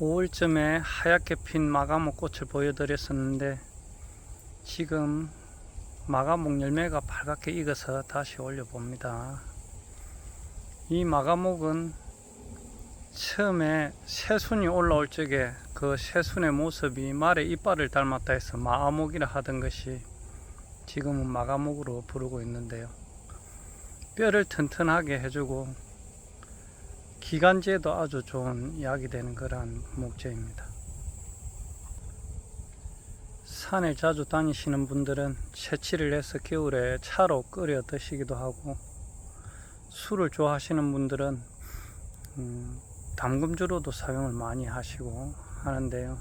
5월쯤에 하얗게 핀 마가목 꽃을 보여드렸었는데 지금 마가목 열매가 빨갛게 익어서 다시 올려봅니다. 이 마가목은 처음에 새순이 올라올 적에 그 새순의 모습이 말의 이빨을 닮았다 해서 마아목이라 하던 것이 지금은 마가목으로 부르고 있는데요. 뼈를 튼튼하게 해주고 기관지에도 아주 좋은 약이 되는 그러한 목재입니다. 산에 자주 다니시는 분들은 채취를 해서 겨울에 차로 끓여 드시기도 하고 술을 좋아하시는 분들은 음, 담금주로도 사용을 많이 하시고 하는데요.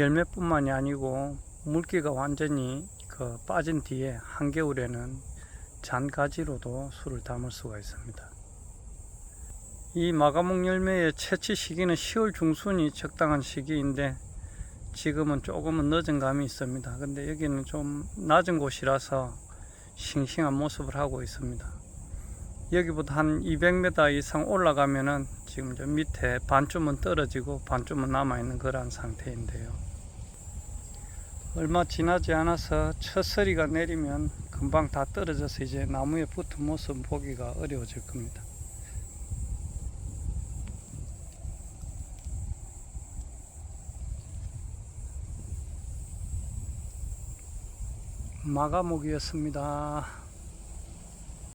열매뿐만이 아니고 물기가 완전히 그 빠진 뒤에 한겨울에는 잔가지로도 술을 담을 수가 있습니다. 이 마가목 열매의 채취 시기는 10월 중순이 적당한 시기인데 지금은 조금은 늦은 감이 있습니다. 근데 여기는 좀 낮은 곳이라서 싱싱한 모습을 하고 있습니다. 여기보다 한 200m 이상 올라가면은 지금 저 밑에 반쯤은 떨어지고 반쯤은 남아있는 그러한 상태인데요. 얼마 지나지 않아서 첫 서리가 내리면 금방 다 떨어져서 이제 나무에 붙은 모습 보기가 어려워질 겁니다. 마가목이었습니다.